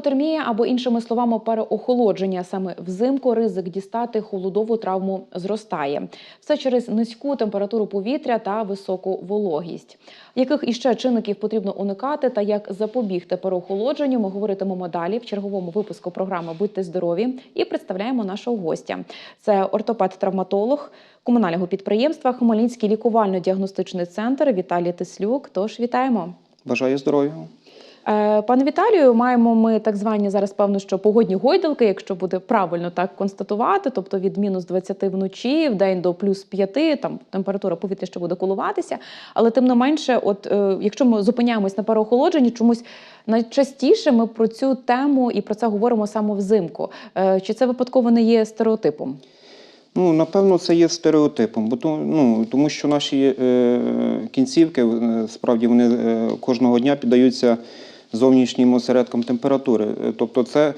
Гіпотермія або іншими словами переохолодження саме взимку ризик дістати холодову травму зростає. Все через низьку температуру повітря та високу вологість. Яких іще чинників потрібно уникати та як запобігти переохолодженню, ми говоритимемо далі в черговому випуску програми Будьте здорові і представляємо нашого гостя. Це ортопед-травматолог комунального підприємства Хмельницький лікувально-діагностичний центр Віталій Тислюк. Тож вітаємо. Бажаю здоров'я. Е, Пане Віталію, маємо ми так звані зараз, певно, що погодні гойдалки, якщо буде правильно так констатувати, тобто від мінус 20 вночі, в день до плюс 5, там температура повітря ще буде коливатися. Але тим не менше, от е, якщо ми зупиняємось на переохолодженні, чомусь найчастіше ми про цю тему і про це говоримо саме взимку. Е, Чи це випадково не є стереотипом? Ну, напевно, це є стереотипом, бо то, ну, тому що наші е, кінцівки, е, справді, вони е, кожного дня піддаються зовнішнім осередкам температури. Е, Тобто це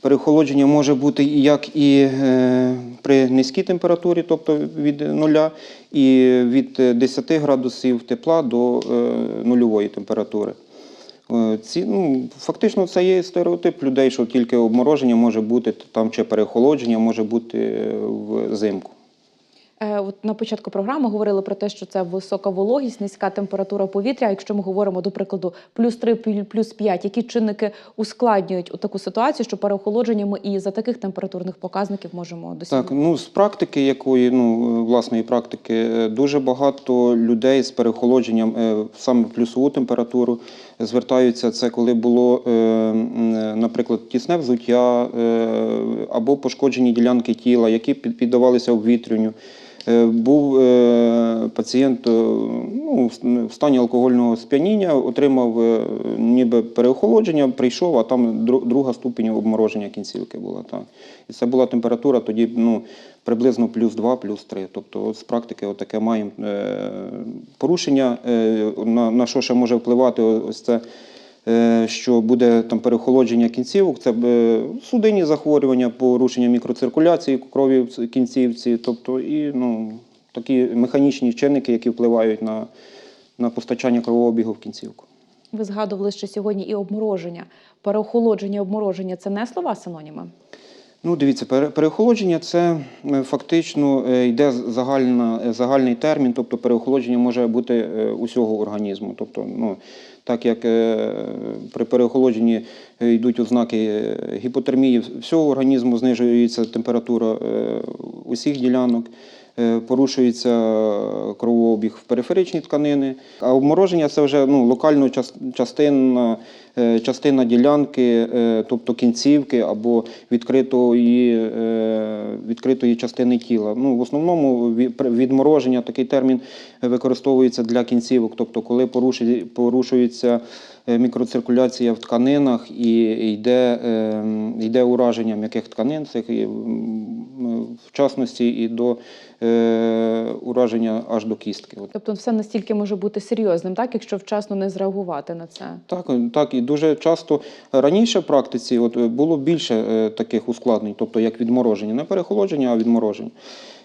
перехолодження може бути як і е, при низькій температурі, тобто від нуля, і від 10 градусів тепла до е, нульової температури. Е, Ці, ну, фактично, це є стереотип людей, що тільки обмороження може бути там чи перехолодження може бути е, взимку. Е, От на початку програми говорили про те, що це висока вологість, низька температура повітря. Якщо ми говоримо, до прикладу, плюс 3, плюс 5, які чинники ускладнюють таку ситуацію, що переохолодження ми і за таких температурних показників можемо досягнути? Так, ну з практики якої, ну власної практики, е, дуже багато людей з перехолодженням е, саме плюсову температуру звертаються. Це коли було, наприклад, тісне взуття або пошкоджені ділянки тіла, які під- піддавалися обвітрюванню. Е, Був е, пацієнт е, ну, в- стані алкогольного сп'яніння, отримав ніби переохолодження, прийшов, а там друга ступінь обмороження кінцівки була. Так. І це була температура тоді ну, приблизно плюс 2, плюс 3. Тобто от з практики от таке маємо порушення, на що ще може впливати ось це. Е, Що буде там перехолодження кінцівок, це е, судинні захворювання, порушення мікроциркуляції крові в кінцівці, тобто і ну, такі механічні чинники, які впливають на, на постачання кровообігу в кінцівку. Ви згадували ще сьогодні і обмороження. Переохолодження, обмороження це не слова синоніми? Ну, дивіться, пере- переохолодження це е, фактично йде загальна, загальний термін, тобто переохолодження може бути усього організму. Тобто, ну, так як е, при переохолодженні е, йдуть ознаки е, гіпотермії всього організму, знижується температура усіх ділянок. Е, Порушується кровообіг в периферичні тканини, а обмороження це вже ну, локально час- частина, е, частина ділянки, е, тобто кінцівки або відкритої, відкритої частини тіла. Ну, в основному відмороження такий термін використовується для кінцівок, тобто коли порушується мікроциркуляція в тканинах і йде, е, йде ураження м'яких тканин, цих в частності і до е, ураження аж до кістки. Тобто, все настільки може бути серйозним, так якщо вчасно не зреагувати на це. Так, так, і дуже часто раніше в практиці от, е, було більше е, таких ускладнень, тобто як відмороження, не перехолодження, а відмороження.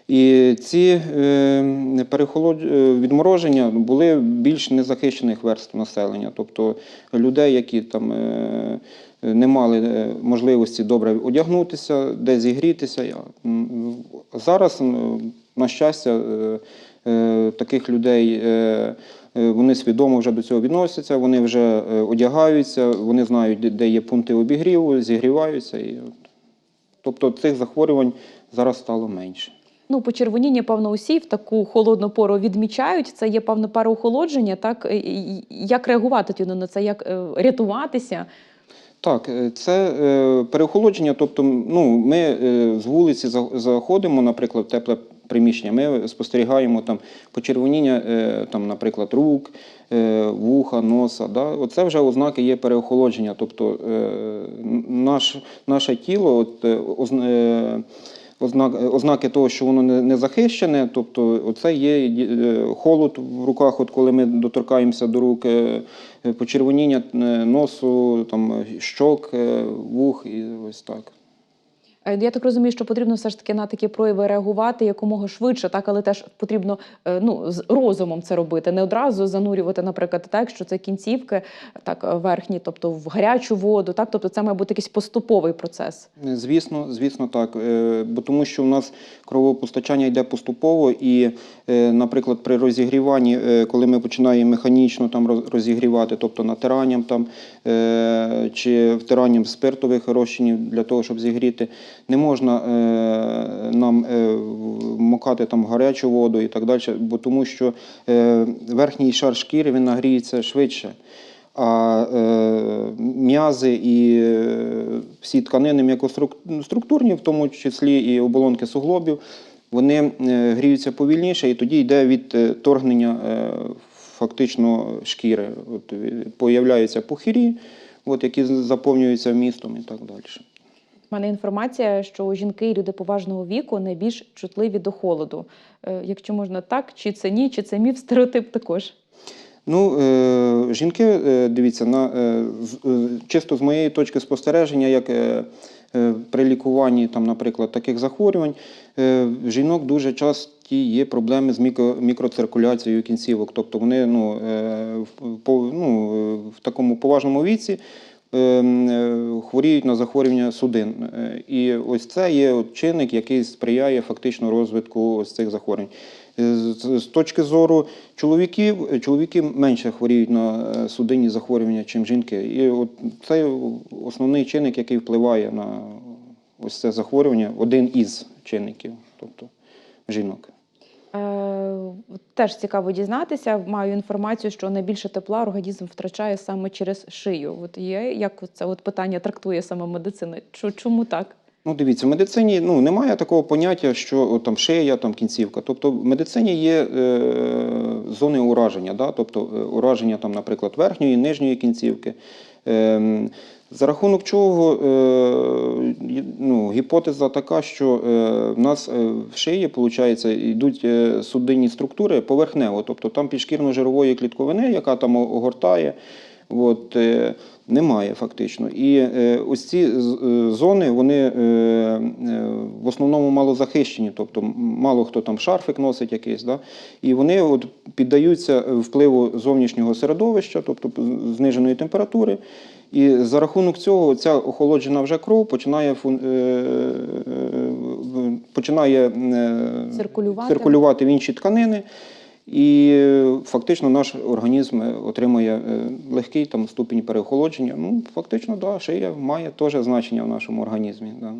І ці е, е, відмороження були більш незахищених верств населення, тобто людей, які там е, не мали можливості добре одягнутися, де зігрітися. Зараз, на щастя, таких людей. Вони свідомо вже до цього відносяться, вони вже одягаються, вони знають, де- є пункти обігріву, зігріваються. Тобто цих захворювань зараз стало менше. Ну, почервоніння, певно, усі в таку холодну пору відмічають. Це є певне переохолодження. Так як реагувати тоді на це, як е, рятуватися? Так, е, це е, переохолодження. Тобто, ну, ми е, з вулиці заходимо, наприклад, в тепле приміщення. Ми спостерігаємо там почервоніння, е, там, наприклад, рук, е, вуха, носа. Да? Оце вже ознаки є переохолодження. Тобто е, наш, наше тіло, от, е, е, ознаки того, що воно не, не захищене, тобто оце є е, холод в руках, от коли ми доторкаємося до рук, е, почервоніння е, носу, там, щок, вух і ось так. Е, Я так розумію, що потрібно все ж таки на такі прояви реагувати якомога швидше, так, але теж потрібно е, ну, з розумом це робити, не одразу занурювати, наприклад, так, що це кінцівки, так, е, верхні, тобто в гарячу воду, так, тобто це має бути якийсь поступовий процес. Звісно, звісно, так. Бо тому що в нас кровопостачання йде поступово, і, наприклад, при розігріванні, коли ми починаємо механічно там роз- розігрівати, тобто натиранням там чи втиранням спиртових розчинів для того, щоб зігріти, не можна е, нам е, вмокати там гарячу воду і так далі, бо тому що е, верхній шар шкіри він нагріється швидше. А е, м'язи і всі тканини м'якоструктурні, в тому числі і оболонки суглобів, вони гріються повільніше, і тоді йде відторгнення е, фактично шкіри. От, появляються пухирі, от, які заповнюються вмістом і так далі. У мене інформація, що жінки і люди поважного віку найбільш чутливі до холоду. Е, Якщо можна так, чи це ні, чи це міф, стереотип також. Ну, е, жінки, е, дивіться, на, чисто з моєї точки спостереження, як при лікуванні, там, наприклад, таких захворювань, е, жінок дуже часті є проблеми з мікро, мікроциркуляцією кінцівок. Тобто вони ну, по, ну, в такому поважному віці хворіють на захворювання судин. Е, І ось це є чинник, який сприяє фактично розвитку ось цих захворювань. Е, З точки зору чоловіків, е, чоловіки менше хворіють на е, судинні захворювання, ніж жінки. І от це основний чинник, який впливає на ось це захворювання, один із чинників, тобто жінок. Теж цікаво дізнатися. Маю інформацію, що найбільше тепла організм втрачає саме через шию. От є як це от питання трактує саме медицина? Чому так? Ну, дивіться, в медицині ну, немає такого поняття, що там шия, там кінцівка. Тобто в медицині є е, зони ураження, да? тобто е, ураження, там, наприклад, верхньої, нижньої кінцівки. Е, за рахунок чого е, ну, гіпотеза така, що е, в нас е, в шиї, виходить, йдуть судинні структури поверхнево, тобто там підшкірно-жирової клітковини, яка там огортає. От, е, немає фактично. І е, ось ці е, зони, вони в основному малозахищені, тобто мало хто там шарфик носить якийсь, да? і вони от піддаються впливу зовнішнього середовища, тобто зниженої температури. І за рахунок цього ця охолоджена вже кров починає, починає Циркулювати. циркулювати в інші тканини. І фактично наш організм е, отримує е, легкий там, ступінь переохолодження. Ну, фактично, да, шия має теж значення в нашому організмі. Да.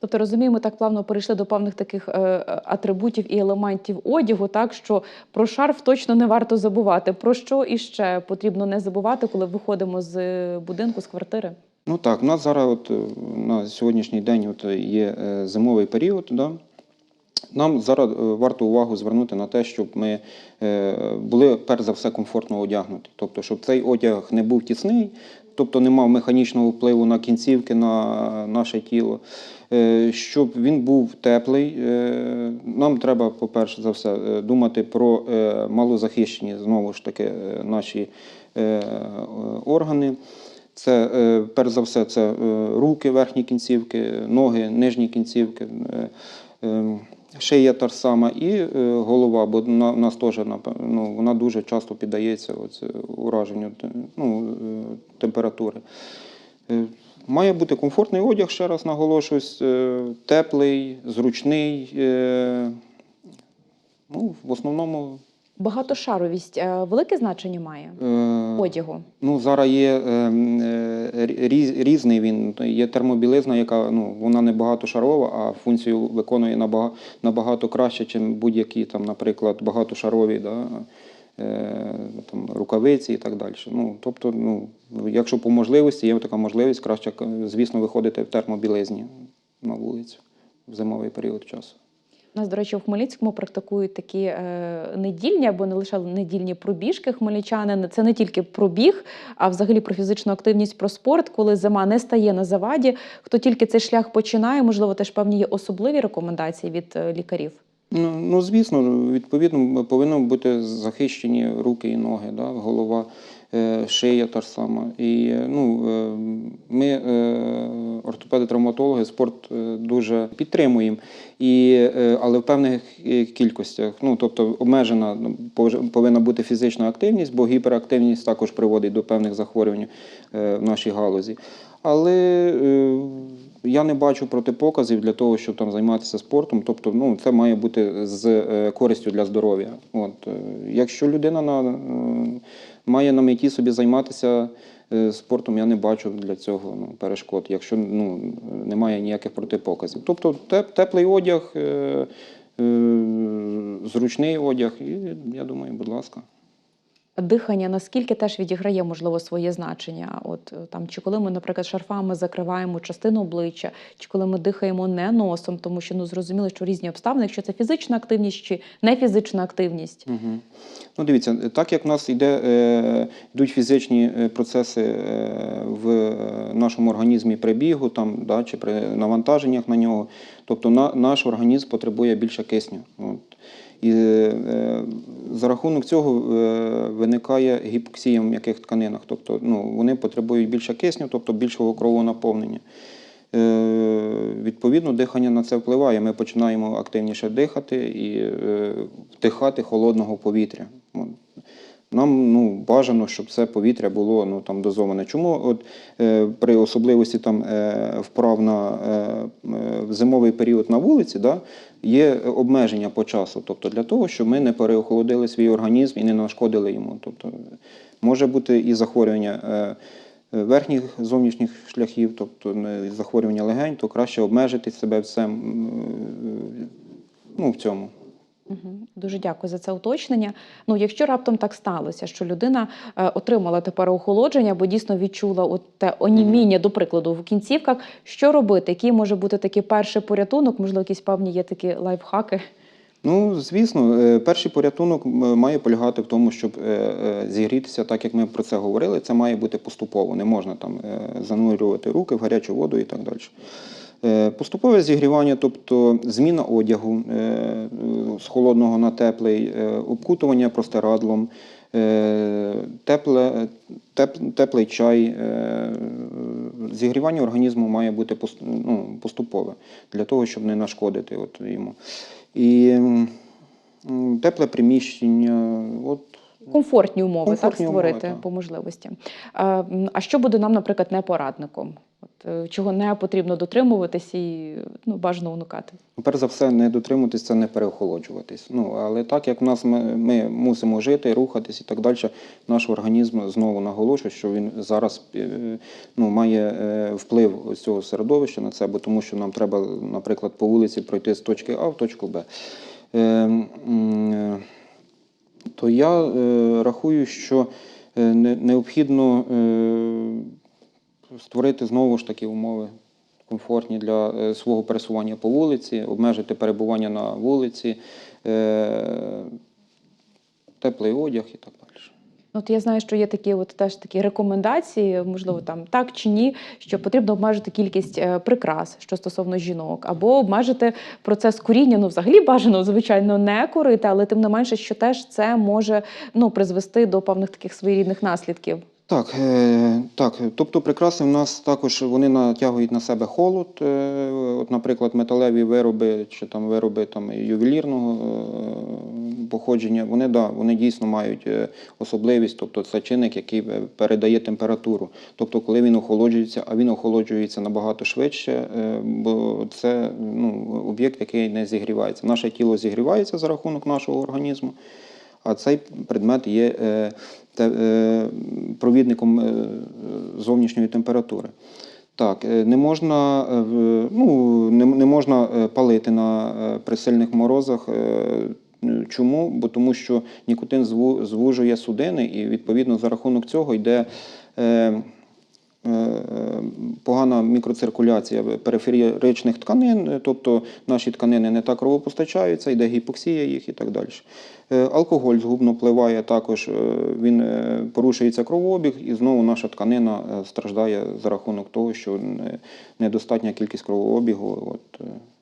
Тобто розуміємо, так плавно перейшли до певних таких е, атрибутів і елементів одягу, так що про шарф точно не варто забувати. Про що іще потрібно не забувати, коли виходимо з е, будинку, з квартири? Ну так, у нас зараз от, на сьогоднішній день от є зимовий період. Да? Нам зараз е, варто увагу звернути на те, щоб ми е, були перш за все комфортно одягнуті. Тобто, щоб цей одяг не був тісний, тобто не мав механічного впливу на кінцівки, на наше тіло. Е, Щоб він був теплий, нам треба, по-перше за все, думати про малозахищені знову ж таки наші органи. Це перш за все, це руки, верхні кінцівки, ноги, нижні кінцівки, е, е, шия та ж сама і е, голова, бо в нас теж ну, вона дуже часто піддається ураженню ну, е, температури. Е, Має бути комфортний одяг, ще раз наголошуюсь, теплий, зручний. Ну, в основному Багатошаровість е, велике значення має е, одягу. Ну, зараз є е, різ- різний він. Є термобілизна, яка ну, вона не багатошарова, а функцію виконує набагато, набагато краще, ніж будь-які, там, наприклад, багатошарові да, там, рукавиці і так далі. Ну, тобто, ну, якщо по можливості, є така можливість, краще, звісно, виходити в термобілизні на вулицю в зимовий період часу. Нас, до речі, в Хмельницькому практикують такі е, недільні або не лише недільні пробіжки хмельничани. Це не тільки пробіг, а взагалі про фізичну активність, про спорт, коли зима не стає на заваді. Хто тільки цей шлях починає, можливо, теж певні є особливі рекомендації від е, лікарів. Ну, ну звісно, відповідно, повинні бути захищені руки і ноги, да, голова, шия та ж сама. І е, ну, е, ми е, ортопеди-травматологи спорт е, дуже підтримуємо, е, але в певних е, кількостях. Ну, тобто обмежена ну, повинна бути фізична активність, бо гіперактивність також приводить до певних захворювань е, в нашій галузі. Але е, я не бачу протипоказів для того, щоб там займатися спортом. Тобто, ну, це має бути з е, користю для здоров'я. От, е, якщо людина на, е, має на меті собі займатися спортом, я не бачу для цього ну, перешкод, якщо ну, немає ніяких протипоказів. Тобто теп- теплий одяг, зручний одяг, і я думаю, будь ласка. Дихання наскільки теж відіграє можливо своє значення? От е, там чи коли ми, наприклад, шарфами закриваємо частину обличчя, чи коли ми дихаємо не носом, тому що ну зрозуміло, що різні обставини, якщо це фізична активність чи не фізична активність. Угу. Ну, дивіться, так як в нас йде, е, йдуть фізичні е, процеси е, в нашому організмі при бігу там, да, чи при навантаженнях на нього, тобто на, наш організм потребує більше кисню. От. І е, за рахунок цього е, виникає гіпоксія в м'яких тканинах, тобто ну, вони потребують більше кисню, тобто більшого кровонаповнення. Е, Відповідно, дихання на це впливає. Ми починаємо активніше дихати і втихати холодного повітря. Нам ну, бажано, щоб це повітря було ну, там, дозоване. Чому от, е, при особливості там, е, вправ на е, е, зимовий період на вулиці да, є обмеження по часу? Тобто для того, щоб ми не переохолодили свій організм і не нашкодили йому. Тобто, може бути і захворювання. Е, верхніх зовнішніх шляхів, тобто не захворювання легень, то краще обмежити себе в цьому, ну, в цьому. Дуже дякую за це уточнення. Ну, якщо раптом так сталося, що людина е, отримала тепер охолодження, бо дійсно відчула от те оніміння, до прикладу, в кінцівках, що робити? Який може бути такий перший порятунок? Можливо, якісь певні є такі лайфхаки? Ну, звісно, е, перший порятунок має полягати в тому, щоб е, зігрітися, так як ми про це говорили, це має бути поступово. Не можна там занурювати руки в гарячу воду і так далі. Е, Поступове зігрівання, тобто зміна одягу е, з холодного на теплий, е, обкутування простирадлом, тепле, теп- теплий чай. Зігрівання організму має бути ну, поступове для того, щоб не нашкодити от йому. І тепле приміщення. От, Комфортні умови Комфортні так умови, створити так. по можливості. А що буде нам, наприклад, не порадником? От, е, чого не потрібно дотримуватись і ну, бажано уникати? перш за все, не дотримуватись це не переохолоджуватись. Ну, але так як в нас ми, ми мусимо жити, рухатись і так далі, наш організм знову наголошує, що він зараз е, ну, має е, вплив цього середовища на це, бо тому що нам треба, наприклад, по вулиці пройти з точки А в точку Б. Е, е, то я е, рахую, що е, не- необхідно е, створити знову ж таки умови комфортні для е, свого пересування по вулиці, обмежити перебування на вулиці, е, теплий одяг і так. От я знаю, що є такі, от теж такі рекомендації, можливо, там так чи ні, що потрібно обмежити кількість е, прикрас, що стосовно жінок, або обмежити процес куріння. Ну, взагалі бажано, звичайно, не курити, але тим не менше, що теж це може ну призвести до певних таких своєрідних наслідків. Так, е, так, тобто прикраси в нас також вони натягують на себе холод. Е, от, наприклад, металеві вироби чи там вироби там, ювелірного е, походження, вони, да, вони дійсно мають особливість, тобто це чинник, який передає температуру. Тобто, коли він охолоджується, а він охолоджується набагато швидше, бо це ну, об'єкт, який не зігрівається. Наше тіло зігрівається за рахунок нашого організму. А цей предмет є е, е, провідником е, зовнішньої температури. Так, не можна, ну, не, не можна палити на присильних при сильних морозах. е, Чому? Бо тому що нікотин зву- звужує судини, і відповідно за рахунок цього йде погана мікроциркуляція периферичних тканин, е, тобто наші тканини не так кровопостачаються, йде гіпоксія їх і так далі. Е, Алкоголь згубно впливає також, е, він е, порушується кровообіг, і знову наша тканина е, страждає за рахунок того, що недостатня кількість кровообігу. От, е, Е, Е,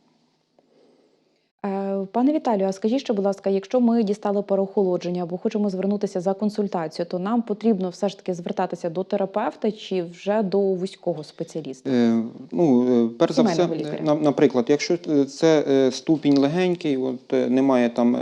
Пане Віталію, а скажіть, що, будь ласка, якщо ми дістали переохолодження або хочемо звернутися за консультацією, то нам потрібно все ж таки звертатися до терапевта чи вже до вузького спеціаліста? Е, Ну, е, перш за все, на- наприклад, якщо е, це е, ступінь легенький, от немає там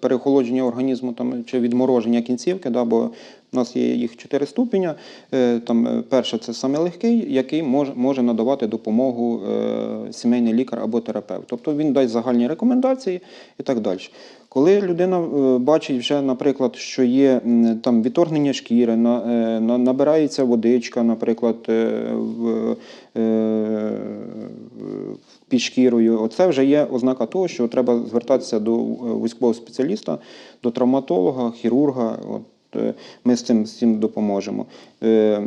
переохолодження організму там чи відмороження кінцівки, да, бо в нас є їх чотири ступеня. Е, Там е, перше це саме легкий, який може, може надавати допомогу е, сімейний лікар або терапевт. Тобто він дасть загальні рекомендації і так далі. Коли людина бачить вже, наприклад, що є там відторгнення шкіри, на, на- набирається водичка, наприклад, в, під шкірою, оце вже є ознака того, що треба звертатися до військового спеціаліста, до травматолога, хірурга. Е, ми з цим, з допоможемо. Е,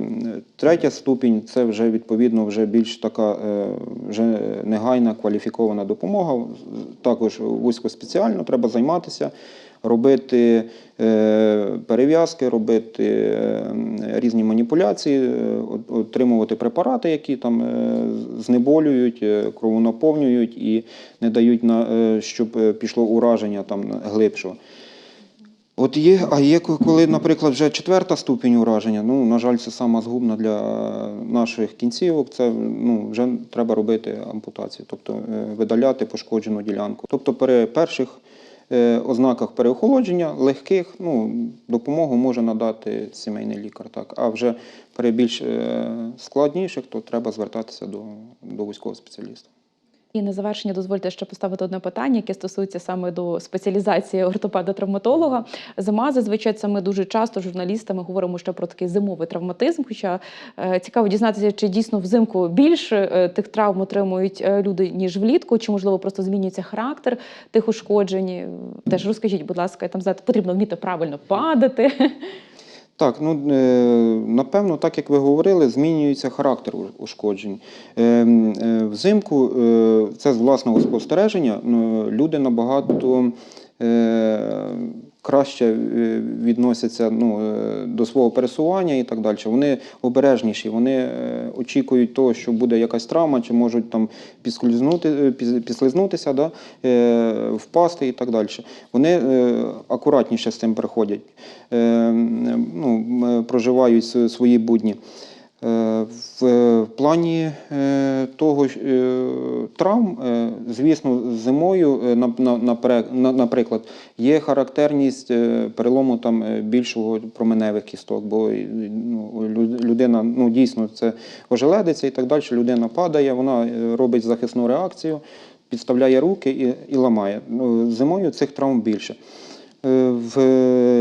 Третя ступінь це вже відповідно вже більш така е, вже негайна кваліфікована допомога. Також вузькоспеціально треба займатися, робити перев'язки, робити різні маніпуляції, отримувати препарати, які там знеболюють, кровонаповнюють і не дають на щоб пішло ураження там глибшого. От є, а є коли, наприклад, вже четверта ступінь ураження, ну, на жаль, це сама згубна для наших кінцівок, це ну, вже треба робити ампутацію, тобто е, видаляти пошкоджену ділянку. Тобто при перших е, ознаках переохолодження, легких, ну, допомогу може надати сімейний лікар. Так. А вже при більш е, складніших, то треба звертатися до, до військового спеціаліста. І на завершення дозвольте ще поставити одне питання, яке стосується саме до спеціалізації ортопеда-травматолога. Зима зазвичай це ми дуже часто журналістами говоримо ще про такий зимовий травматизм. Хоча е, цікаво дізнатися, чи дійсно взимку більше е, тих травм отримують е, люди ніж влітку, чи можливо просто змінюється характер тих ушкоджень. Теж розкажіть, будь ласка, там знаєте, потрібно вміти правильно падати. Так, ну е, напевно, так як ви говорили, змінюється характер ушкоджень. Е, м, е, Взимку е, це з власного спостереження. ну, Люди набагато краще е, відносяться ну, е, до свого пересування і так далі. Вони обережніші, вони е, очікують того, що буде якась травма, чи можуть там підслизнутися, да, впасти і так далі. Вони акуратніше з цим приходять, ну, проживають свої будні. Е, В е, плані е, того травм, звісно, зимою, наприклад, є характерність перелому там більшого променевих кісток, бо ну, лю- людина ну, дійсно це ожеледиться і так далі. Людина падає, вона робить захисну реакцію, підставляє руки і, і ламає. Ну, Зимою цих травм більше. Е, В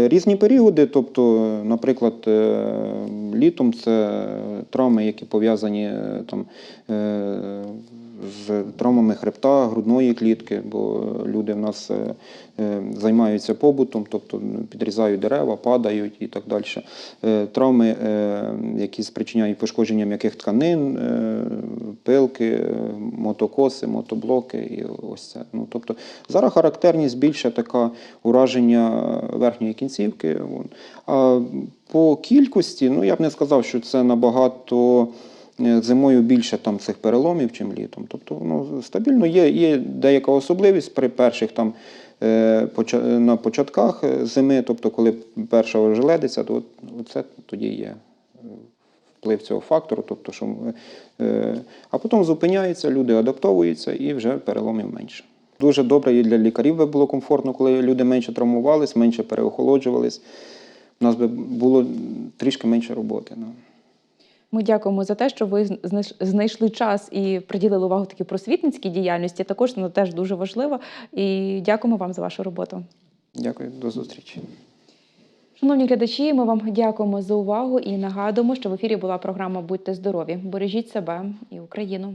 різні періоди, тобто, наприклад, е, літом це травми, які пов'язані е, там, е, з травмами хребта, грудної клітки, бо люди в нас е, е, займаються побутом, тобто підрізають дерева, падають і так далі. Е, Травми, які спричиняють пошкодження м'яких тканин, пилки, мотокоси, мотоблоки і ось це. Ну, тобто зараз характерність більше така ураження верхньої кінцівки. А по кількості, ну я б не сказав, що це набагато зимою більше там цих переломів, чим літом. Тобто воно стабільно є, є деяка особливість при перших там. е, На початках е, зими, тобто коли перша ожеледиться, то це тоді є е, вплив цього фактору, тобто, що, е, а потім зупиняється, люди адаптовуються і вже переломів менше. Дуже добре і для лікарів би було комфортно, коли люди менше травмувались, менше переохолоджувались. У нас би було трішки менше роботи. Ми дякуємо за те, що ви знайшли час і приділили увагу такій просвітницькій діяльності. Також вона теж дуже важлива. І дякуємо вам за вашу роботу. Дякую, до зустрічі. Шановні глядачі, ми вам дякуємо за увагу і нагадуємо, що в ефірі була програма Будьте здорові! Бережіть себе і Україну.